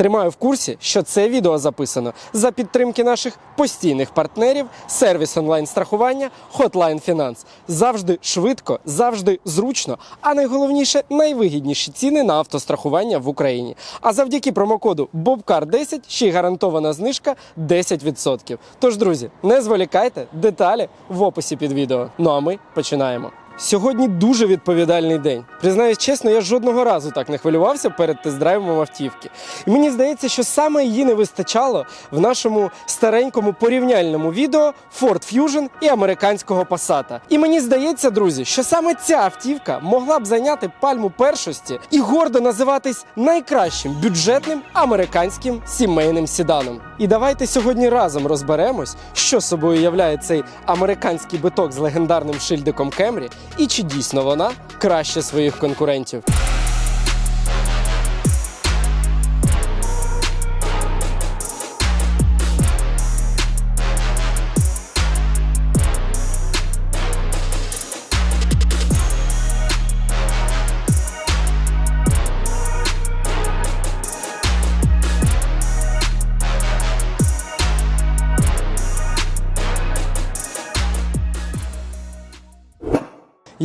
Тримаю в курсі, що це відео записано за підтримки наших постійних партнерів, сервіс онлайн-страхування Hotline Finance. Завжди швидко, завжди зручно, а найголовніше найвигідніші ціни на автострахування в Україні. А завдяки промокоду BOBCAR10 ще й гарантована знижка 10%. Тож, друзі, не зволікайте, деталі в описі під відео. Ну а ми починаємо. Сьогодні дуже відповідальний день. Признаюсь чесно, я жодного разу так не хвилювався перед тест-драйвом автівки. І мені здається, що саме її не вистачало в нашому старенькому порівняльному відео Ford Fusion і американського Passat. І мені здається, друзі, що саме ця автівка могла б зайняти пальму першості і гордо називатись найкращим бюджетним американським сімейним сіданом. І давайте сьогодні разом розберемось, що собою являє цей американський биток з легендарним шильдиком Кемрі, і чи дійсно вона краще своїх конкурентів.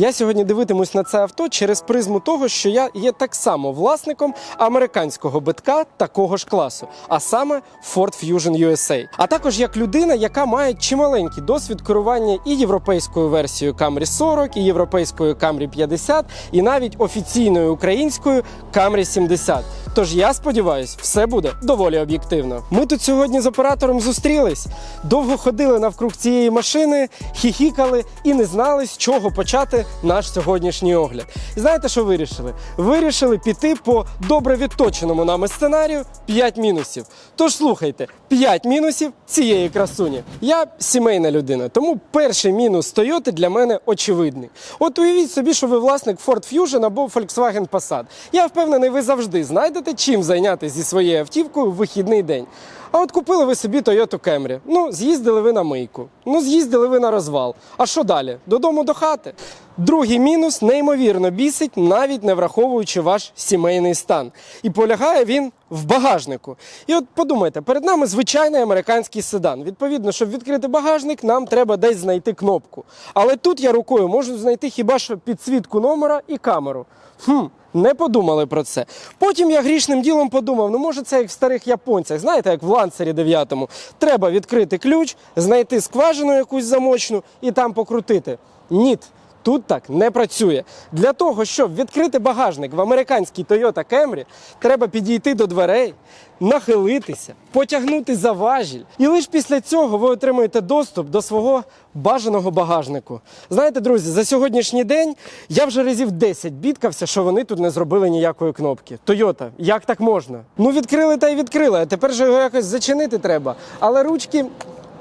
Я сьогодні дивитимусь на це авто через призму того, що я є так само власником американського битка такого ж класу, а саме Ford Fusion USA. А також як людина, яка має чималенький досвід керування і європейською версією Camry 40, і європейською Camry 50, і навіть офіційною українською Camry 70. Тож я сподіваюся, все буде доволі об'єктивно. Ми тут сьогодні з оператором зустрілись, довго ходили навкруг цієї машини, хіхікали і не знали, з чого почати наш сьогоднішній огляд. І знаєте, що вирішили? Вирішили піти по добре відточеному нами сценарію 5 мінусів. Тож слухайте, 5 мінусів цієї красуні. Я сімейна людина, тому перший мінус Toyota для мене очевидний. От уявіть собі, що ви власник Ford Fusion або Volkswagen Passat. Я впевнений, ви завжди знайдете чим зайнятися зі своєю автівкою в вихідний день. А от купили ви собі Toyota Camry. Ну, з'їздили ви на мийку. Ну, з'їздили ви на розвал. А що далі? Додому до хати. Другий мінус неймовірно бісить, навіть не враховуючи ваш сімейний стан. І полягає він в багажнику. І от подумайте, перед нами звичайний американський седан. Відповідно, щоб відкрити багажник, нам треба десь знайти кнопку. Але тут я рукою можу знайти хіба що підсвітку номера і камеру. Хм, не подумали про це. Потім я грішним ділом подумав: ну може це як в старих японцях, знаєте, як в ланцері 9 Треба відкрити ключ, знайти скважину якусь замочну і там покрутити. Ніт. Тут так не працює. Для того, щоб відкрити багажник в американській Toyota Camry, треба підійти до дверей, нахилитися, потягнути за важіль. І лише після цього ви отримуєте доступ до свого бажаного багажнику. Знаєте, друзі, за сьогоднішній день я вже разів 10 бідкався, що вони тут не зробили ніякої кнопки. Toyota, як так можна? Ну відкрили та й відкрили, а тепер же його якось зачинити треба. Але ручки.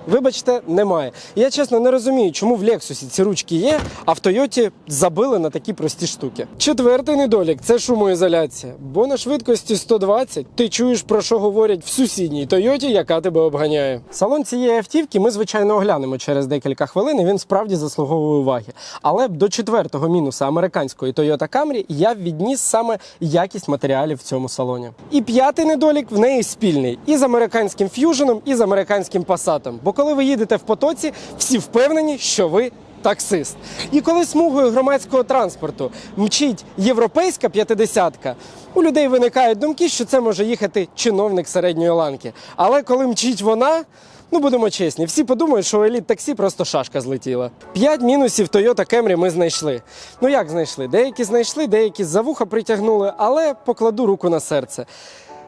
Вибачте, немає. Я чесно не розумію, чому в Лексусі ці ручки є, а в Тойоті забили на такі прості штуки. Четвертий недолік це шумоізоляція. Бо на швидкості 120 ти чуєш про що говорять в сусідній Тойоті, яка тебе обганяє. Салон цієї автівки ми звичайно оглянемо через декілька хвилин. і Він справді заслуговує уваги. Але до четвертого мінуса американської Toyota Camry я відніс саме якість матеріалів в цьому салоні. І п'ятий недолік в неї спільний і з американським ф'юженом, і з американським Passat. Бо коли ви їдете в потоці, всі впевнені, що ви. Таксист. І коли смугою громадського транспорту мчить європейська п'ятидесятка, у людей виникають думки, що це може їхати чиновник середньої ланки. Але коли мчить вона, ну будемо чесні, всі подумають, що у еліт таксі просто шашка злетіла. П'ять мінусів Toyota Camry ми знайшли. Ну як знайшли? Деякі знайшли, деякі за вуха притягнули, але покладу руку на серце.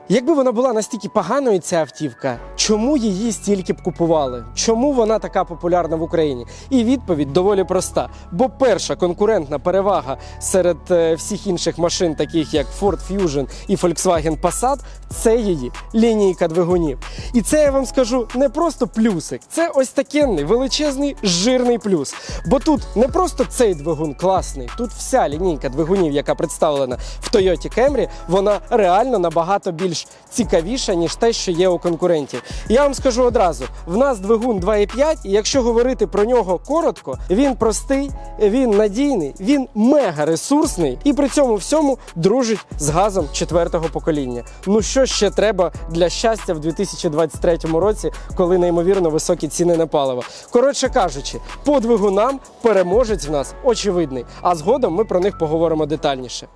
Якби вона була настільки поганою, ця автівка, чому її стільки б купували? Чому вона така популярна в Україні? І відповідь доволі проста. Бо перша конкурентна перевага серед е, всіх інших машин, таких як Ford Fusion і Volkswagen Passat, це її лінійка двигунів. І це я вам скажу не просто плюсик, це ось такенний величезний жирний плюс. Бо тут не просто цей двигун класний, тут вся лінійка двигунів, яка представлена в Toyota Camry, вона реально набагато більш більш цікавіша, ніж те, що є у конкурентів. Я вам скажу одразу: в нас двигун 2,5, і якщо говорити про нього коротко, він простий, він надійний, він мега ресурсний і при цьому всьому дружить з газом четвертого покоління. Ну що ще треба для щастя в 2023 році, коли неймовірно високі ціни на паливо? Коротше кажучи, по двигунам переможець в нас очевидний. А згодом ми про них поговоримо детальніше.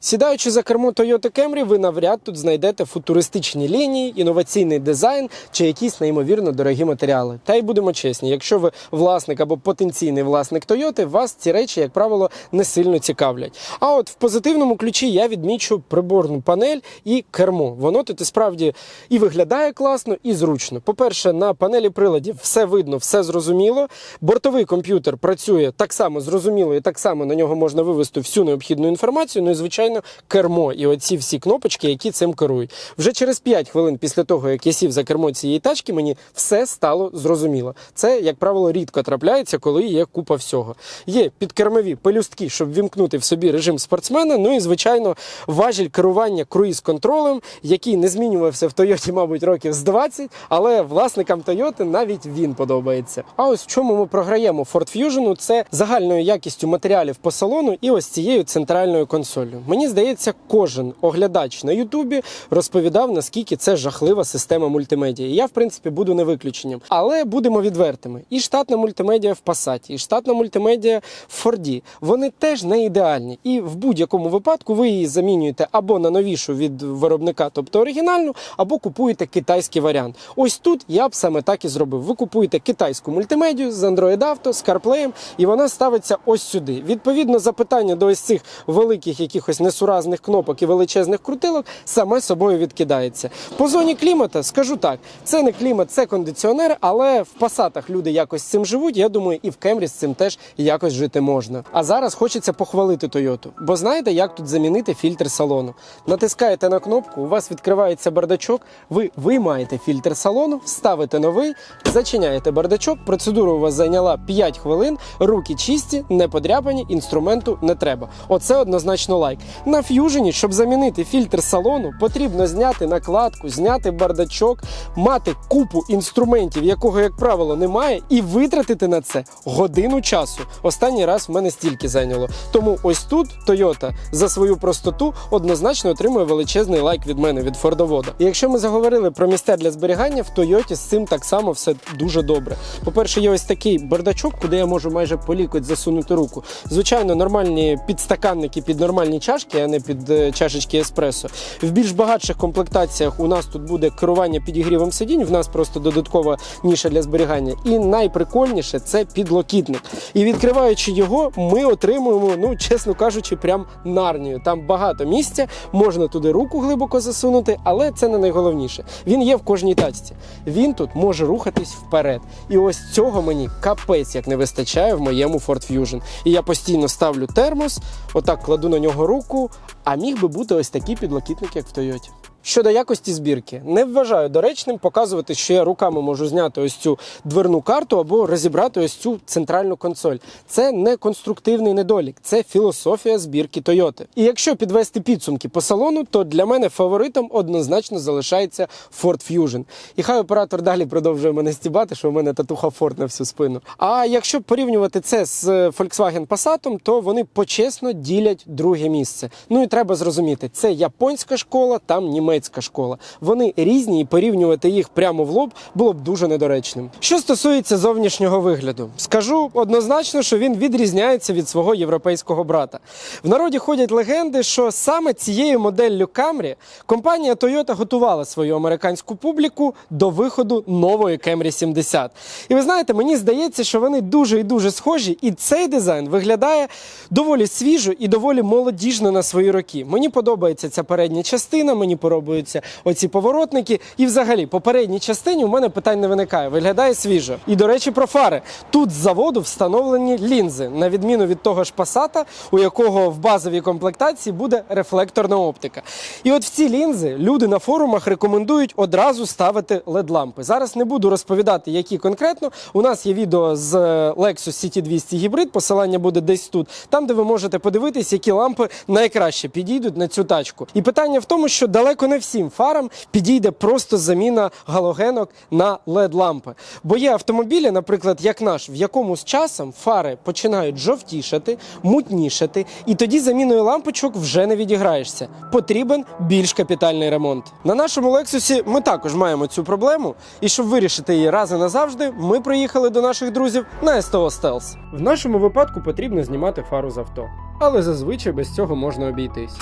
Сідаючи за кермо Toyota Camry, ви навряд тут знайдете футуристичні лінії, інноваційний дизайн чи якісь неймовірно дорогі матеріали. Та й будемо чесні, якщо ви власник або потенційний власник Toyota, вас ці речі, як правило, не сильно цікавлять. А от в позитивному ключі я відмічу приборну панель і кермо. Воно тут і справді і виглядає класно, і зручно. По-перше, на панелі приладів все видно, все зрозуміло. Бортовий комп'ютер працює так само зрозуміло, і так само на нього можна вивести всю необхідну інформацію. Ну і звичайно, кермо і оці всі кнопочки, які цим керують. Вже через 5 хвилин після того, як я сів за кермо цієї тачки, мені все стало зрозуміло. Це, як правило, рідко трапляється, коли є купа всього. Є підкермові пелюстки, щоб вімкнути в собі режим спортсмена. Ну і звичайно, важіль керування круїз-контролем, який не змінювався в Тойоті, мабуть, років з 20, але власникам Тойоти навіть він подобається. А ось в чому ми програємо Ford Fusion, це загальною якістю матеріалів по салону і ось цією центральною консолью. Мені здається, кожен оглядач на Ютубі розповідав, наскільки це жахлива система мультимедіа. Я, в принципі, буду не виключенням. Але будемо відвертими. І штатна мультимедіа в Passat, і штатна мультимедіа в Ford, вони теж не ідеальні. І в будь-якому випадку ви її замінюєте або на новішу від виробника, тобто оригінальну, або купуєте китайський варіант. Ось тут я б саме так і зробив. Ви купуєте китайську мультимедію з Android Auto, з CarPlay, і вона ставиться ось сюди. Відповідно, запитання до ось цих великих якихось несуразних кнопок і величезних крутилок саме собою відкидається. По зоні клімата скажу так: це не клімат, це кондиціонер, але в пасатах люди якось цим живуть. Я думаю, і в Кемрі з цим теж якось жити можна. А зараз хочеться похвалити Тойоту. Бо знаєте, як тут замінити фільтр салону? Натискаєте на кнопку, у вас відкривається бардачок. Ви виймаєте фільтр салону, ставите новий, зачиняєте бардачок. Процедура у вас зайняла 5 хвилин. Руки чисті, не подряпані, інструменту не треба. Оце однозначно лайк. На ф'южені, щоб замінити фільтр салону, потрібно зняти накладку, зняти бардачок, мати купу інструментів, якого, як правило, немає, і витратити на це годину часу. Останній раз в мене стільки зайняло. Тому ось тут Toyota за свою простоту однозначно отримує величезний лайк від мене від Фордовода. І якщо ми заговорили про місця для зберігання, в Toyota з цим так само все дуже добре. По-перше, є ось такий бардачок, куди я можу майже по лікоть засунути руку. Звичайно, нормальні підстаканники під нормальні чашки, а не під е, чашечки еспресо. В більш багатших комплектаціях у нас тут буде керування підігрівом сидінь. В нас просто додаткова ніша для зберігання. І найприкольніше це підлокітник. І відкриваючи його, ми отримуємо, ну чесно кажучи, прям нарнію. Там багато місця, можна туди руку глибоко засунути, але це не найголовніше. Він є в кожній тачці. Він тут може рухатись вперед. І ось цього мені капець як не вистачає в моєму Ford Fusion. І я постійно ставлю термос, отак кладу на нього руку. А міг би бути ось такий підлокітник, як в Тойоті. Щодо якості збірки, не вважаю доречним показувати, що я руками можу зняти ось цю дверну карту або розібрати ось цю центральну консоль. Це не конструктивний недолік, це філософія збірки Toyota. І якщо підвести підсумки по салону, то для мене фаворитом однозначно залишається Ford Fusion. І хай оператор далі продовжує мене стібати, що у мене татуха Ford на всю спину. А якщо порівнювати це з Volkswagen Passat, то вони почесно ділять друге місце. Ну і треба зрозуміти, це японська школа, там німецька школа. Вони різні, і порівнювати їх прямо в лоб було б дуже недоречним. Що стосується зовнішнього вигляду, скажу однозначно, що він відрізняється від свого європейського брата. В народі ходять легенди, що саме цією моделлю Camry компанія Toyota готувала свою американську публіку до виходу нової Camry 70. І ви знаєте, мені здається, що вони дуже і дуже схожі, і цей дизайн виглядає доволі свіжо і доволі молодіжно на свої роки. Мені подобається ця передня частина, мені подобаються оці поворотники. І взагалі, по передній частині у мене питань не виникає. Виглядає свіжо. І до речі, про фари. Тут з заводу встановлені лінзи, на відміну від того ж Passat, у якого в базовій комплектації буде рефлекторна оптика. І от в ці лінзи люди на форумах рекомендують одразу ставити LED-лампи. Зараз не буду розповідати, які конкретно. У нас є відео з е, Lexus CT200 гібрид, посилання буде десь тут, там, де ви можете подивитись, які лампи найкраще підійдуть на цю тачку. І питання в тому, що далеко не не всім фарам підійде просто заміна галогенок на led лампи Бо є автомобілі, наприклад, як наш, в якому з часом фари починають жовтішати, мутнішати, і тоді заміною лампочок вже не відіграєшся. Потрібен більш капітальний ремонт. На нашому Лексусі ми також маємо цю проблему, і щоб вирішити її раз і назавжди, ми приїхали до наших друзів на СТО Стелс. В нашому випадку потрібно знімати фару з авто, але зазвичай без цього можна обійтись.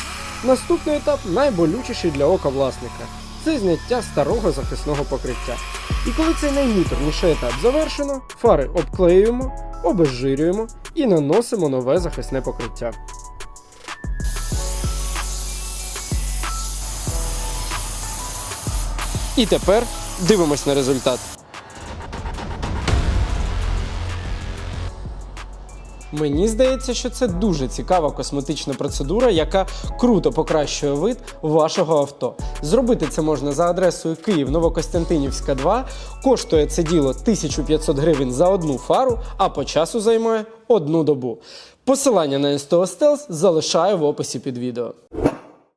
Наступний етап найболючіший для ока власника це зняття старого захисного покриття. І коли цей наймуторніший етап завершено, фари обклеюємо, обезжирюємо і наносимо нове захисне покриття. І тепер дивимось на результат. Мені здається, що це дуже цікава косметична процедура, яка круто покращує вид вашого авто. Зробити це можна за адресою Київ Новокостянтинівська 2. Коштує це діло 1500 гривень за одну фару, а по часу займає одну добу. Посилання на СТО Стелс залишаю в описі під відео.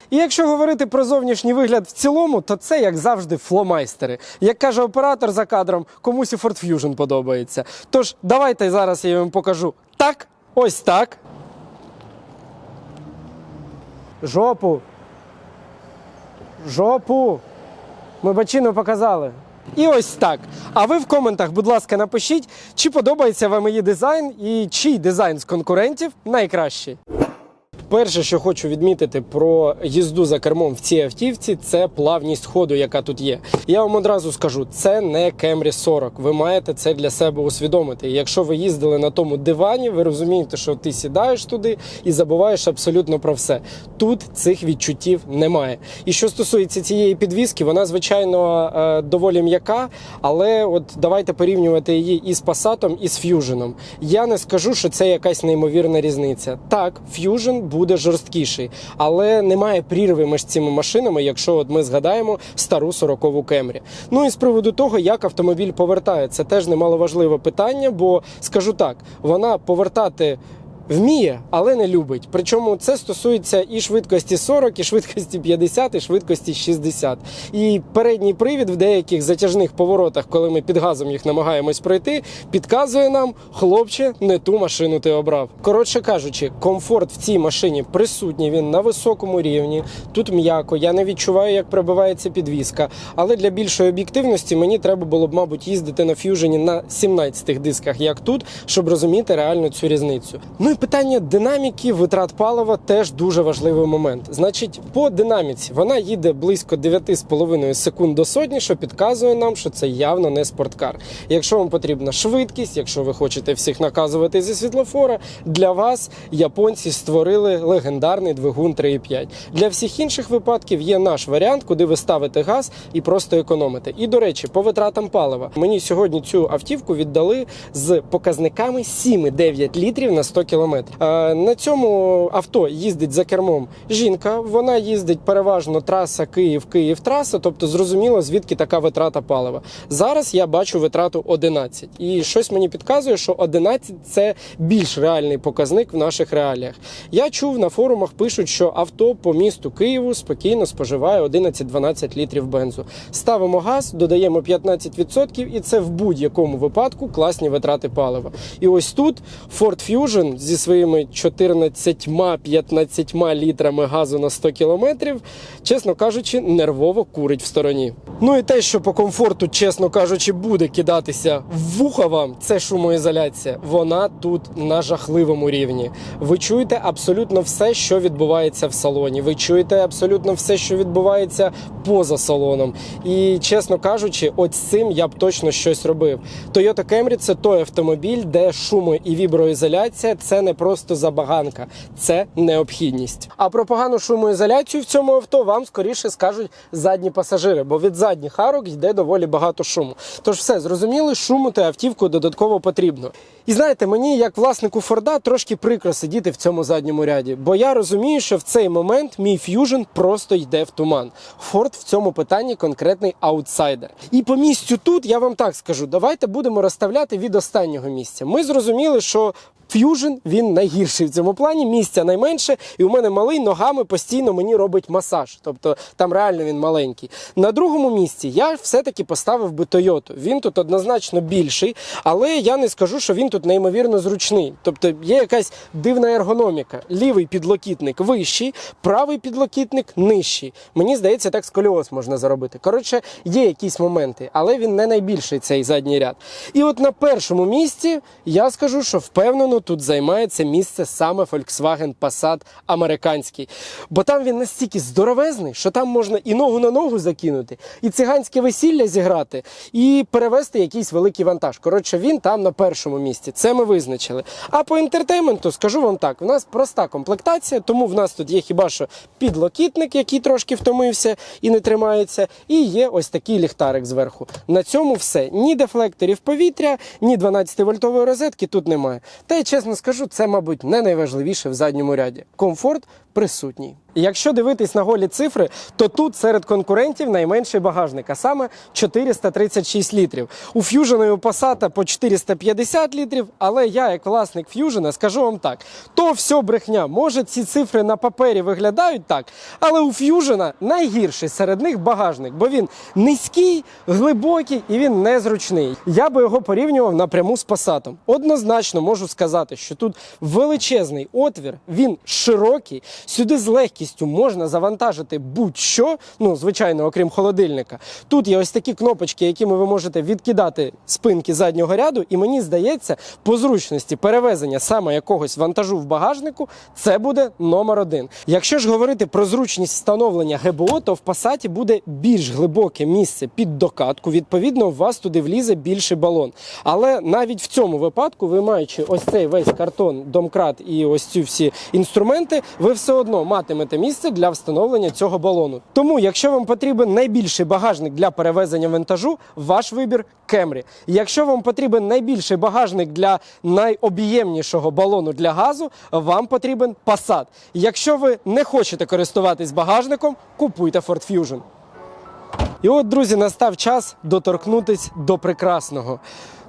І якщо говорити про зовнішній вигляд в цілому, то це як завжди фломайстери. Як каже оператор за кадром, комусь і Ford Fusion подобається. Тож давайте зараз я вам покажу так, ось так. Жопу. Жопу. Ми бачину показали. І ось так. А ви в коментах, будь ласка, напишіть, чи подобається вам її дизайн і чий дизайн з конкурентів найкращий. Перше, що хочу відмітити про їзду за кермом в цій автівці, це плавність ходу, яка тут є. Я вам одразу скажу, це не Camry 40. Ви маєте це для себе усвідомити. Якщо ви їздили на тому дивані, ви розумієте, що ти сідаєш туди і забуваєш абсолютно про все. Тут цих відчуттів немає. І що стосується цієї підвіски, вона звичайно е, доволі м'яка, але от давайте порівнювати її із Passat, і з Fusion. Я не скажу, що це якась неймовірна різниця. Так, Fusion буде жорсткіший, але немає прірви між цими машинами, якщо от ми згадаємо стару 40-ву Кемрі. Ну і з приводу того, як автомобіль повертає, це теж немаловажливе питання, бо скажу так, вона повертати. Вміє, але не любить. Причому це стосується і швидкості 40, і швидкості 50, і швидкості 60. І передній привід в деяких затяжних поворотах, коли ми під газом їх намагаємось пройти, підказує нам, хлопче, не ту машину ти обрав. Коротше кажучи, комфорт в цій машині присутній. Він на високому рівні. Тут м'яко. Я не відчуваю, як пробивається підвіска. Але для більшої об'єктивності мені треба було б, мабуть, їздити на ф'южені на 17 дисках, як тут, щоб розуміти реально цю різницю. Ну і питання динаміки, витрат палива теж дуже важливий момент. Значить, по динаміці вона їде близько 9,5 секунд до сотні, що підказує нам, що це явно не спорткар. Якщо вам потрібна швидкість, якщо ви хочете всіх наказувати зі світлофора, для вас японці створили легендарний двигун 3,5. Для всіх інших випадків є наш варіант, куди ви ставите газ і просто економите. І до речі, по витратам палива мені сьогодні цю автівку віддали з показниками 7,9 літрів на 100 км. На цьому авто їздить за кермом жінка. Вона їздить переважно траса Київ-Київ траса, тобто зрозуміло, звідки така витрата палива. Зараз я бачу витрату 11. І щось мені підказує, що 11 – це більш реальний показник в наших реаліях. Я чув на форумах пишуть, що авто по місту Києву спокійно споживає 11-12 літрів бензу. Ставимо газ, додаємо 15%, і це в будь-якому випадку класні витрати палива. І ось тут Ford Fusion зі своїми 14-15 літрами газу на 100 кілометрів, чесно кажучи, нервово курить в стороні. Ну і те, що по комфорту, чесно кажучи, буде кидатися в вуха вам, це шумоізоляція. Вона тут на жахливому рівні. Ви чуєте абсолютно все, що відбувається в салоні. Ви чуєте абсолютно все, що відбувається поза салоном. І чесно кажучи, от з цим я б точно щось робив. Toyota Camry – це той автомобіль, де шумо і віброізоляція це не просто забаганка, це необхідність. А про погану шумоізоляцію в цьому авто вам скоріше скажуть задні пасажири, бо від задніх арок йде доволі багато шуму. Тож все зрозуміли, шумити автівку додатково потрібно. І знаєте, мені, як власнику Форда, трошки прикро сидіти в цьому задньому ряді, бо я розумію, що в цей момент мій ф'южн просто йде в туман. Форд в цьому питанні конкретний аутсайдер. І по місцю тут я вам так скажу: давайте будемо розставляти від останнього місця. Ми зрозуміли, що Fusion він найгірший в цьому плані, місця найменше, і у мене малий ногами постійно мені робить масаж. Тобто там реально він маленький. На другому місці я все-таки поставив би Toyota. Він тут однозначно більший, але я не скажу, що він тут неймовірно зручний. Тобто є якась дивна ергономіка. Лівий підлокітник вищий, правий підлокітник нижчий. Мені здається, так сколіоз можна заробити. Коротше, є якісь моменти, але він не найбільший цей задній ряд. І от на першому місці я скажу, що впевнено тут займає це місце саме Volkswagen Passat американський. Бо там він настільки здоровезний, що там можна і ногу на ногу закинути, і циганське весілля зіграти, і перевезти якийсь великий вантаж. Коротше, він там на першому місці. Це ми визначили. А по інтертейменту скажу вам так: у нас проста комплектація, тому в нас тут є хіба що підлокітник, який трошки втомився і не тримається, і є ось такий ліхтарик зверху. На цьому все. Ні дефлекторів повітря, ні 12-вольтової розетки тут немає. Й чесно скажу, це, мабуть, не найважливіше в задньому ряді. Комфорт присутній. Якщо дивитись на голі цифри, то тут серед конкурентів найменший багажник, а саме 436 літрів. У у Passat по 450 літрів, але я, як власник Fusion, скажу вам так: то все брехня. Може, ці цифри на папері виглядають так, але у Fusion найгірший серед них багажник, бо він низький, глибокий і він незручний. Я би його порівнював напряму з Passat. Однозначно можу сказати, що тут величезний отвір, він широкий. Сюди з легкістю можна завантажити будь-що, ну звичайно, окрім холодильника. Тут є ось такі кнопочки, якими ви можете відкидати спинки заднього ряду, і мені здається, по зручності перевезення саме якогось вантажу в багажнику це буде номер один. Якщо ж говорити про зручність встановлення ГБО, то в Passat буде більш глибоке місце під докатку. Відповідно, у вас туди влізе більший балон. Але навіть в цьому випадку, ви маючи ось цей весь картон, домкрат і ось ці всі інструменти, ви все одно матимете місце для встановлення цього балону. Тому, якщо вам потрібен найбільший багажник для перевезення вантажу, ваш вибір Camry. Якщо вам потрібен найбільший багажник для найоб'ємнішого балону для газу, вам потрібен Passat. Якщо ви не хочете користуватись багажником, купуйте Ford Fusion. І от, друзі, настав час доторкнутись до прекрасного.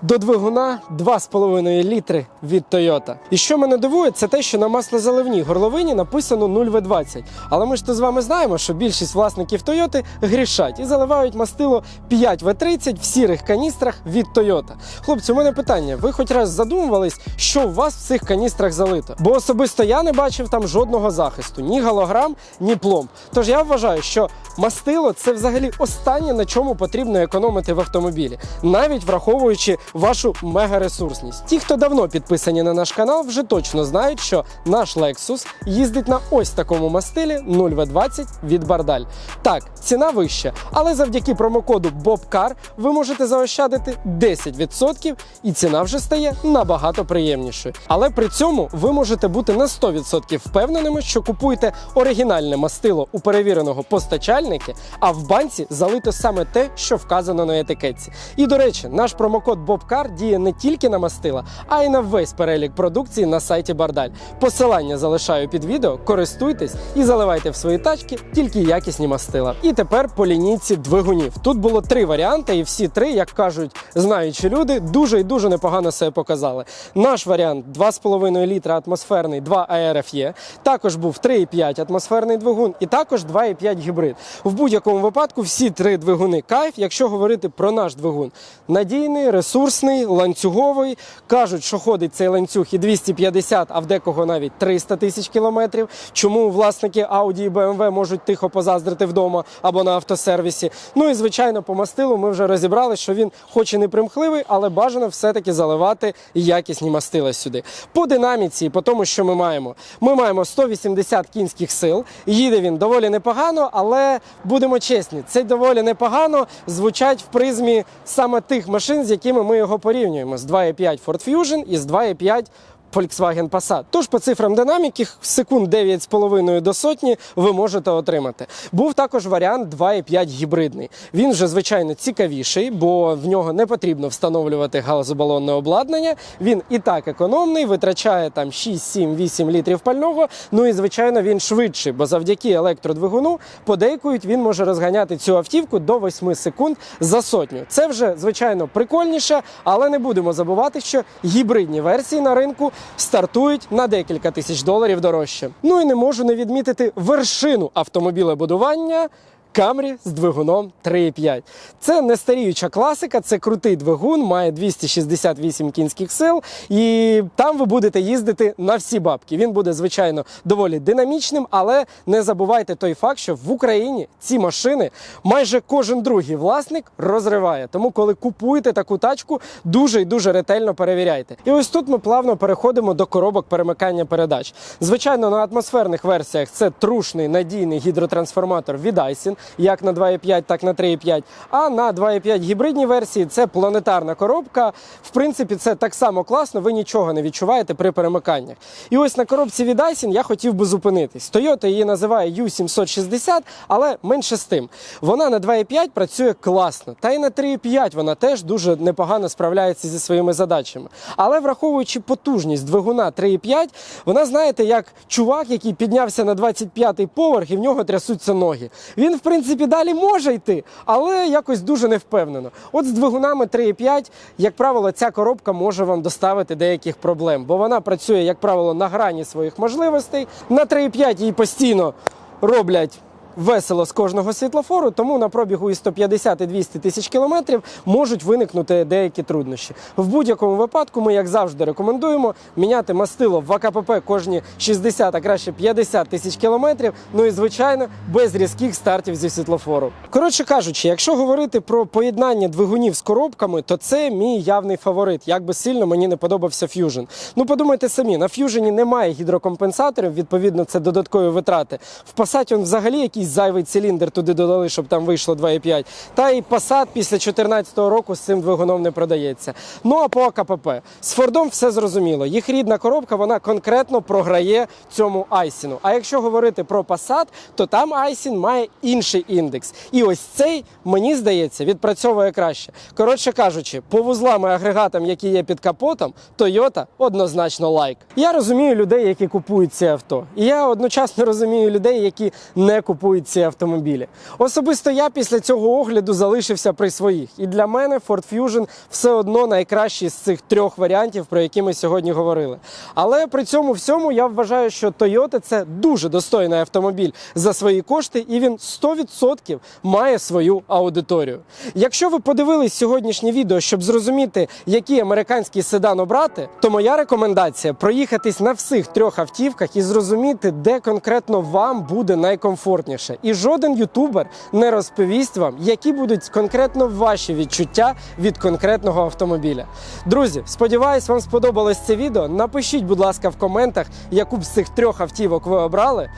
До двигуна 2,5 літри від Toyota. І що мене дивує, це те, що на маслозаливній горловині написано 0В20. Але ми ж то з вами знаємо, що більшість власників Toyota грішать і заливають мастило 5В30 в сірих каністрах від Toyota. Хлопці, у мене питання: ви хоч раз задумувались, що у вас в цих каністрах залито? Бо особисто я не бачив там жодного захисту, ні галограм, ні пломб. Тож я вважаю, що мастило це взагалі останнє, на чому потрібно економити в автомобілі, навіть враховуючи вашу мегаресурсність. Ті, хто давно підписані на наш канал, вже точно знають, що наш Lexus їздить на ось такому мастилі 0V20 від Бардаль. Так, ціна вища, але завдяки промокоду BOBCAR ви можете заощадити 10% і ціна вже стає набагато приємнішою. Але при цьому ви можете бути на 100% впевненими, що купуєте оригінальне мастило у перевіреного постачальника, а в банці залито саме те, що вказано на етикетці. І до речі, наш промокод BOBCAR діє не тільки на мастила, а й на весь перелік продукції на сайті Бардаль. Посилання залишаю під відео, користуйтесь і заливайте в свої тачки тільки якісні мастила. І тепер по лінійці двигунів. Тут було три варіанти, і всі три, як кажуть, знаючі люди, дуже і дуже непогано себе показали. Наш варіант 2,5 літра атмосферний, 2 ARFE. Також був 3,5 атмосферний двигун, і також 2,5 гібрид. В будь-якому випадку всі три двигуни кайф, якщо говорити про наш двигун. Надійний, ресурсний, ланцюговий. Кажуть, що ходить цей ланцюг і 250, а в декого навіть 300 тисяч кілометрів. Чому власники Audi і BMW можуть тихо позаздрити вдома або на автосервісі. Ну і звичайно, по мастилу ми вже розібрали, що він, хоч і не примхливий, але бажано все-таки заливати якісні мастила сюди. По динаміці, по тому, що ми маємо. Ми маємо 180 кінських сил. Їде він доволі непогано, але будемо чесні, це доволі непогано звучать в призмі саме тих машин, з якими ми його порівнюємо: з 2,5 Ford Fusion і з 2,5 Volkswagen Passat. Тож по цифрам динаміки секунд 9,5 до сотні ви можете отримати. Був також варіант 2,5 гібридний. Він вже звичайно цікавіший, бо в нього не потрібно встановлювати газобалонне обладнання. Він і так економний, витрачає там 6, 7, 8 літрів пального. Ну і звичайно він швидший, бо завдяки електродвигуну подейкують він може розганяти цю автівку до 8 секунд за сотню. Це вже звичайно прикольніше, але не будемо забувати, що гібридні версії на ринку стартують на декілька тисяч доларів дорожче. Ну і не можу не відмітити вершину автомобілебудування. Камрі з двигуном 3,5. Це не старіюча класика, це крутий двигун, має 268 кінських сил, і там ви будете їздити на всі бабки. Він буде, звичайно, доволі динамічним, але не забувайте той факт, що в Україні ці машини майже кожен другий власник розриває. Тому, коли купуєте таку тачку, дуже і дуже ретельно перевіряйте. І ось тут ми плавно переходимо до коробок перемикання передач. Звичайно, на атмосферних версіях це трушний надійний гідротрансформатор від Aisin, як на 2,5, так на 3,5. А на 2,5 гібридній версії це планетарна коробка. В принципі, це так само класно, ви нічого не відчуваєте при перемиканнях. І ось на коробці від Aisin я хотів би зупинитись. Toyota її називає U760, але менше з тим. Вона на 2,5 працює класно. Та й на 3,5 вона теж дуже непогано справляється зі своїми задачами. Але враховуючи потужність двигуна 3,5, вона знаєте, як чувак, який піднявся на 25-й поверх і в нього трясуться ноги. Він, в принципі, далі може йти, але якось дуже невпевнено. От з двигунами 3,5, як правило, ця коробка може вам доставити деяких проблем, бо вона працює, як правило, на грані своїх можливостей. На 3,5 її постійно роблять. Весело з кожного світлофору, тому на пробігу і 150 і 200 тисяч кілометрів можуть виникнути деякі труднощі. В будь-якому випадку ми, як завжди, рекомендуємо міняти мастило в АКПП кожні 60, а краще 50 тисяч кілометрів. Ну і звичайно, без різких стартів зі світлофору. Коротше кажучи, якщо говорити про поєднання двигунів з коробками, то це мій явний фаворит. Як би сильно мені не подобався Fusion. Ну подумайте самі, на Fusion немає гідрокомпенсаторів, відповідно, це додаткові витрати. В Passat він взагалі якийсь зайвий циліндр туди додали, щоб там вийшло 2,5. Та і Passat після 2014 року з цим двигуном не продається. Ну а по АКПП з Фордом все зрозуміло. Їх рідна коробка вона конкретно програє цьому Айсіну. А якщо говорити про Passat, то там Айсін має інший індекс. І ось цей, мені здається, відпрацьовує краще. Коротше кажучи, по вузлам і агрегатам, які є під капотом, Toyota однозначно лайк. Я розумію людей, які купують ці авто. І я одночасно розумію людей, які не купують ці автомобілі. Особисто я після цього огляду залишився при своїх. І для мене Ford Fusion все одно найкращий з цих трьох варіантів, про які ми сьогодні говорили. Але при цьому всьому я вважаю, що Toyota це дуже достойний автомобіль за свої кошти, і він 100% має свою аудиторію. Якщо ви подивились сьогоднішнє відео, щоб зрозуміти, який американський седан обрати, то моя рекомендація проїхатись на всіх трьох автівках і зрозуміти, де конкретно вам буде найкомфортніше. І жоден ютубер не розповість вам, які будуть конкретно ваші відчуття від конкретного автомобіля. Друзі, сподіваюсь, вам сподобалось це відео. Напишіть, будь ласка, в коментах, яку б з цих трьох автівок ви обрали.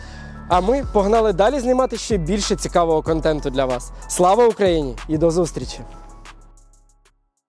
А ми погнали далі знімати ще більше цікавого контенту для вас. Слава Україні і до зустрічі!